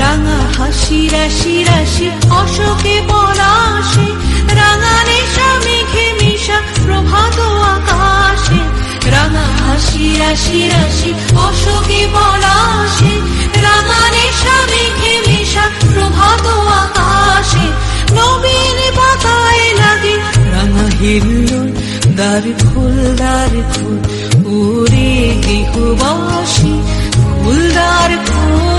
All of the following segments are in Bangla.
রাঙা হাসি, রাশি রাশি, অশোকে পলাশে, রাঙা নেশা, মেঘে মিশা প্রভাত আকাশে। রাঙা হাসি, রাশি রাশি, অশোকে পলাশে, রাঙা নেশা, মেঘে মিশা প্রভাত আকাশে। নবীন পাতায় লাগে রাঙা হিল্লোর দ্বার ফুল দ্বার ফুল ওরে দেহবাসী, ফুলদার ফুল।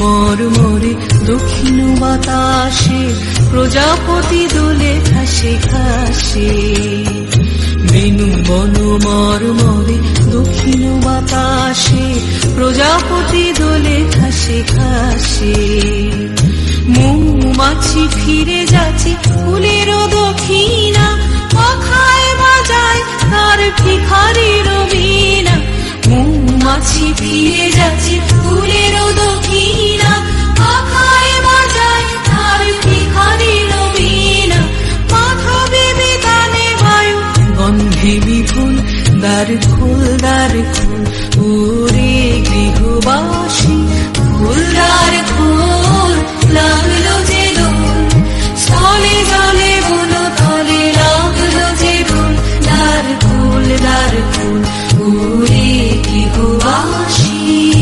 মর মরে বাতাসে, প্রজাপতি দোলে ঘাসে। ঘাসে মেনু বন মর মরে দক্ষিণ বাতাসে, প্রজাপতি দোলে ঘাসে ঘাসে। আছি, ফিরে যাচ্ছি ফুলেরও দক্ষিণা কখায় বাজায় তার ভিখারির বীণা। মৌমাছি ফিরে যাচ্ছি ফুলেরও দক্ষিণা অখায় বাজায় তার ভিখারির বীণা। দ্বার খুল দ্বার খুল, ওরে গৃহবাসী тиху волши.